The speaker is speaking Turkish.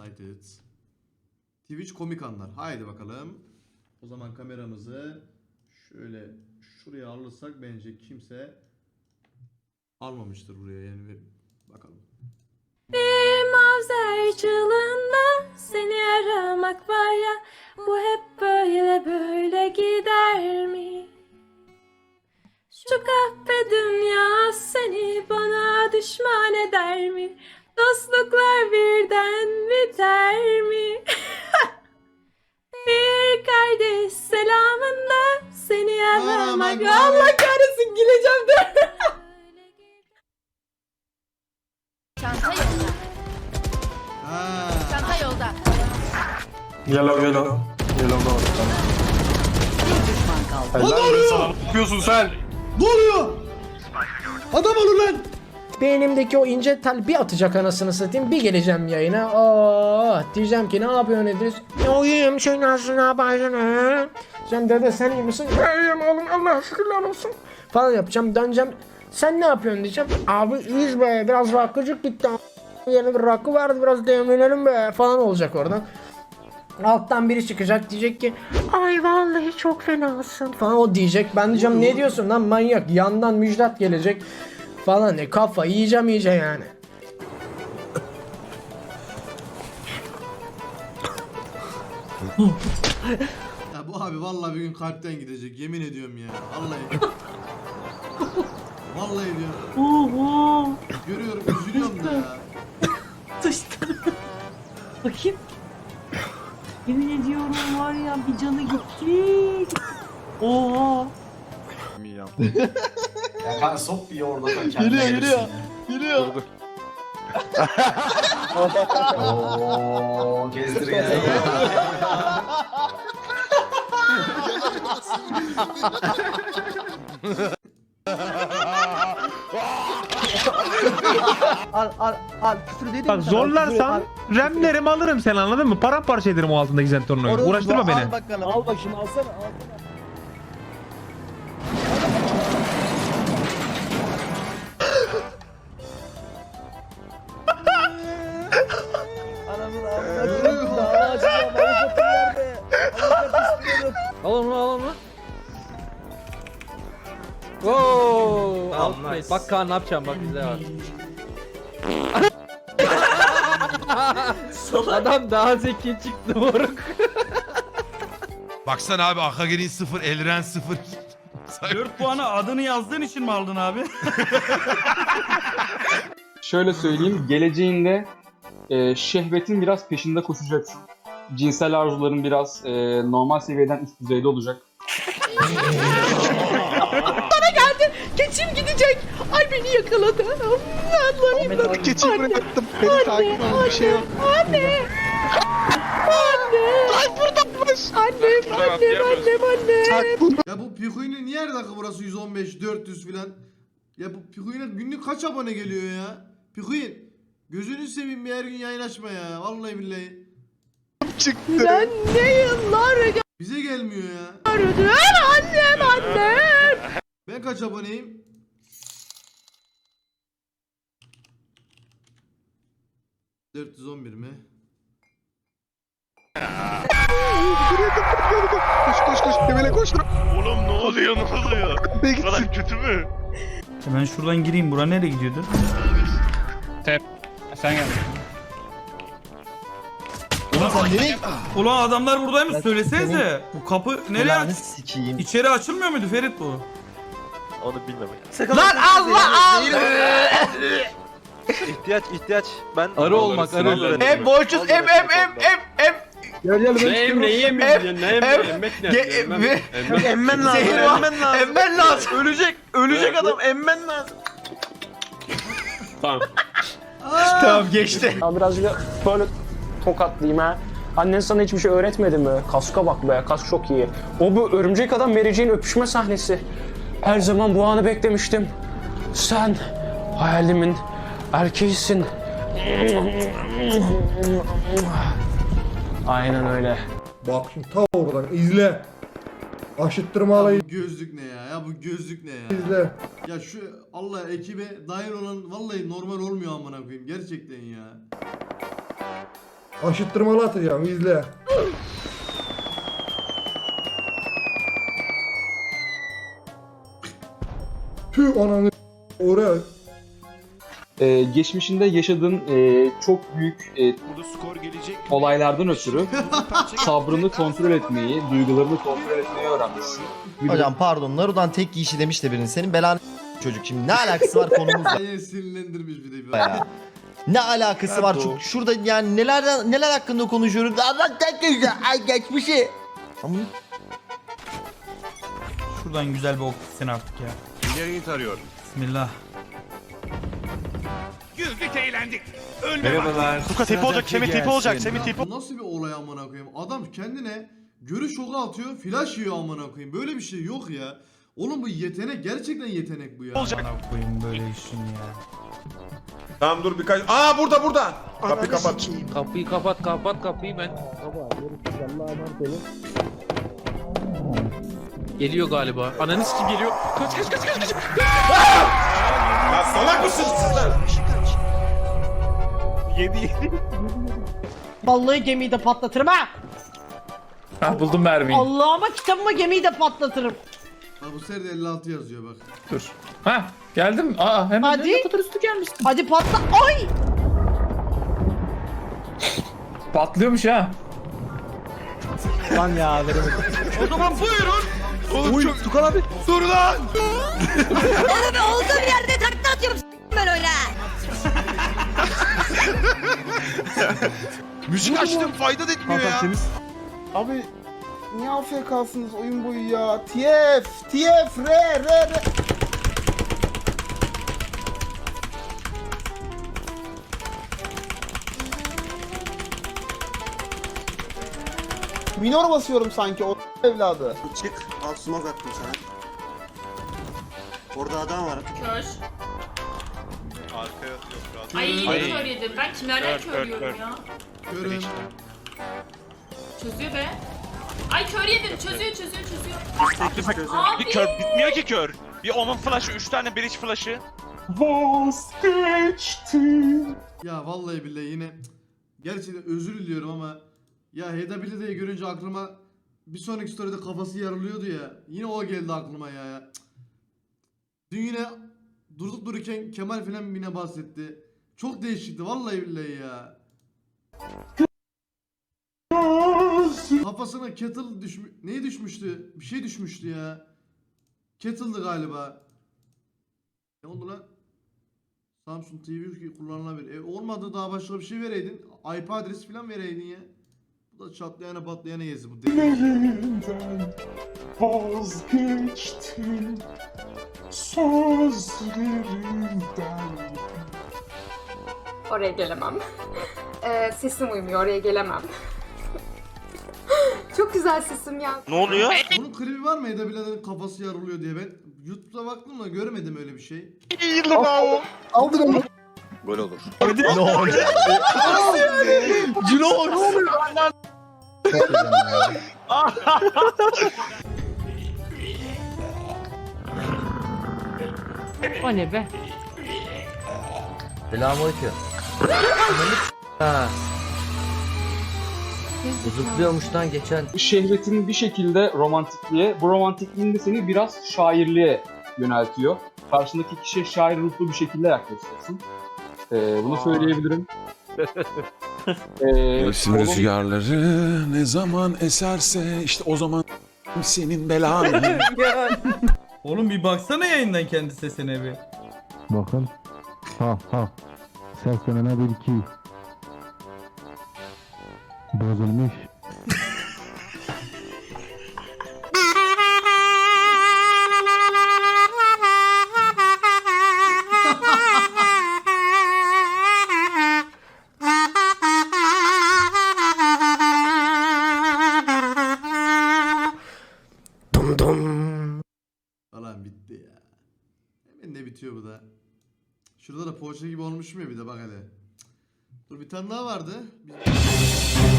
Light it. Twitch komik anlar. Haydi bakalım. O zaman kameramızı şöyle şuraya alırsak bence kimse almamıştır buraya yani bakalım. Bir mavzer çığlığında seni aramak var ya Bu hep böyle böyle gider mi? Şu kahpe dünya seni bana düşman eder mi? Aramak Aramak Allah kahretsin güleceğim de. Çanta yolda. Ha. Çanta yolda. Yellow yellow. Düşman kaldı. Lan ne oluyor? Ne yapıyorsun sen? Ne oluyor? Adam olun lan. Beynimdeki o ince tel bir atacak anasını satayım bir geleceğim yayına. Aa diyeceğim ki ne yapıyorsun Edris? Ya uyuyayım şey nasılsın ne yaparsın? Sen dede sen iyi misin? İyiyim oğlum Allah şükürler olsun. Falan yapacağım döneceğim. Sen ne yapıyorsun diyeceğim. Abi iyiyiz be biraz rakıcık gitti. Yeni bir rakı vardı biraz demlenelim be falan olacak oradan. Alttan biri çıkacak diyecek ki ay vallahi çok fenasın falan o diyecek. Ben diyeceğim ne diyorsun lan manyak yandan müjdat gelecek falan ne kafa yiyeceğim iyice yani. Ya bu abi vallahi bir gün kalpten gidecek yemin ediyorum ya. Vallahi. vallahi diyorum. Oho. Görüyorum üzülüyorum da ya. Sıçtı. Bakayım. Yemin ediyorum var ya bir canı gitti. Oha. Ya kanka sok bir orada da kendine Geliyor geliyor. Ooo gezdir gezdir. Al al al küfür dedim. Bak zorlarsan remlerimi alırım sen anladın mı? Paramparça ederim o altındaki zentornoyu. Uğraştırma beni. Al bakalım. Al bakayım alsana al. Ananın ağzına dava açacağım. Avukatım nerede? Avukat istiyorum. Al onu al onu. Nice. Bak Kaan ne yapacağım bak bize bak. Adam daha zeki çıktı moruk. Baksana abi Akagerin 0, Elren 0. 4 puanı adını yazdığın için mi aldın abi? Şöyle söyleyeyim. Geleceğinde e, şehvetin biraz peşinde koşacaksın. Cinsel arzuların biraz e, normal seviyeden üst düzeyde olacak. Keçim gidecek. Ay beni yakaladı. Allah'ım. Keçi bıraktım. Beni takip eden bir şey yok. Anne. Anne. Ay buradaymış. Annem, annem, annem, annem. Ya bu Pikuin'in niye her dakika burası 115, 400 filan? Ya bu Pikuin'e günlük kaç abone geliyor ya? Pikuin. Gözünü seveyim bir her gün yayın açma ya. Vallahi billahi. Ben ne yıllar Bize gelmiyor ya. gördüm. Annem, annem. Ben kaç aboneyim? ...411 mi? Koş koş koş. Demele koş. Oğlum ne oluyor ne oluyor? Ne Bu kadar kötü mü? Ben şuradan gireyim. Bura nereye gidiyordu? Sen gel. Ulan sen nereye? Ulan adamlar buradaymış söylesenize. Bu kapı nereye aç? sikiyim. İçeri açılmıyor muydu Ferit bu? Onu bilmemek. Lan Allah Allah. İhtiyaç ihtiyaç. Ben Arı olmak, arı. Em boşuz em em em em em. Gel gel ben Em neyi yemeyeceksin? Ne em? Emmen lazım. Emmen lazım. Emmen lazım. Ölecek. Ölecek adam. Emmen lazım. Tamam geçti. Ya birazcık böyle tokatlayayım ha. Annen sana hiçbir şey öğretmedi mi? Kaska bak be, kask çok iyi. O bu örümcek adam vereceğin öpüşme sahnesi. Her zaman bu anı beklemiştim. Sen hayalimin erkeğisin. Aynen öyle. Bak şimdi ta oradan izle. Aşıttırma alayı bu gözlük ne ya? Ya bu gözlük ne ya? izle. Ya şu Allah ekibe dahil olan vallahi normal olmuyor amına koyayım gerçekten ya. Aşıttırmalı atacağım izle. Tüh ananı oraya Ee, geçmişinde yaşadığın e, çok büyük e, olaylardan ötürü sabrını kontrol etmeyi, duygularını kontrol etmeyi öğrenmişsin. Bir de- Hocam pardon Naruto'dan tek giyişi demiş de birinin. Senin belanı çocuk şimdi ne alakası var konumuzla sinirlendirmiş bir de bir. ya? Ne alakası var çünkü şurada yani neler neler hakkında konuşuyoruz. Allah tek giyişi ay geçmişi. Ama Şuradan güzel bir ok gitsin artık ya. İleriyi tarıyorum. Bismillah. Merhabalar. Luka tepe olacak, Semih tepe olacak, Semih tepe Bu nasıl bir olay amına koyayım? Adam kendine görüş oku atıyor, flash yiyor amına koyayım. Böyle bir şey yok ya. Oğlum bu yetenek gerçekten yetenek bu ya. olacak. Bana koyayım böyle işin ya. Tamam dur birkaç. Aa burada burada. Kapıyı kapat. Kapıyı kapat kapat kapıyı ben. Geliyor galiba. Ananı sikim geliyor. Kaç kaç kaç kaç kaç. Ya salak mısın sizler? Yedi yedi. Vallahi gemiyi de patlatırım ha. Ha buldum mermiyi. Allah'ıma kitabıma gemiyi de patlatırım. Ha bu sefer de 56 yazıyor bak. Dur. Ha geldim. Aa hemen Hadi. ne kadar üstü gelmişsin. Hadi patla. Ay! Patlıyormuş ha. O zaman buyurun. Oğlum çok Tukan abi. Dur lan. Olduğum yerde Müzik açtım fayda da etmiyor ya. Abi niye AFK'sınız oyun boyu ya? TF, TF, R, R, R. Minor basıyorum sanki o evladı. Çık al smoke attım sana. Orada adam var. Kör. Ay yine Ay. kör yedim. Ben kimlerden Kör, kör kör, yiyorum kör. ya? Görün. Çözüyor be. Ay kör yedim. Çözüyor çözüyor çözüyor. Abi. Bir kör bitmiyor ki kör. Bir Omen flash'ı, 3 tane Breach flash'ı. Ya vallahi billahi yine gerçekten özür diliyorum ama ya HW'de görünce aklıma bir sonraki story'de kafası yarılıyordu ya. Yine o geldi aklıma ya. Dün yine durduk dururken Kemal filan yine bahsetti. Çok değişikti vallahi billahi ya. Kafasına kettle düşmüş. Neye düşmüştü? Bir şey düşmüştü ya. Kettle'dı galiba. Ne oldu lan? Samsung TV kullanılabilir. E, olmadı daha başka bir şey vereydin. IP adresi falan vereydin ya. Bu da çatlayana patlayana gezi bu deli. Oraya gelemem. Ee, sesim uymuyor oraya gelemem. Çok güzel sesim ya. Ne oluyor? Bunun klibi var mı Eda Bilal'in kafası yarılıyor diye ben YouTube'da baktım da görmedim öyle bir şey. Aldın onu. Gol olur. Ne olacak? Cino. O ne be? Selamünaleyküm. Ha. Zıplıyormuş lan geçen. Şehvetin bir şekilde romantikliğe, bu romantikliğin de seni biraz şairliğe yöneltiyor. Karşındaki kişiye şair ruhlu bir şekilde yaklaşıyorsun. Ee, bunu söyleyebilirim. ee, Mevsim oğlum- rüzgarları ne zaman eserse işte o zaman senin belan. Oğlum bir baksana yayından kendi sesine bir. Bakın. Ha ha. Seslenene bir iki. Bozulmuş. Falan bitti ya. Hemen de bitiyor bu da. Şurada da poğaça gibi olmuş mu ya bir de bak hele. Dur bir tane daha vardı. Bir-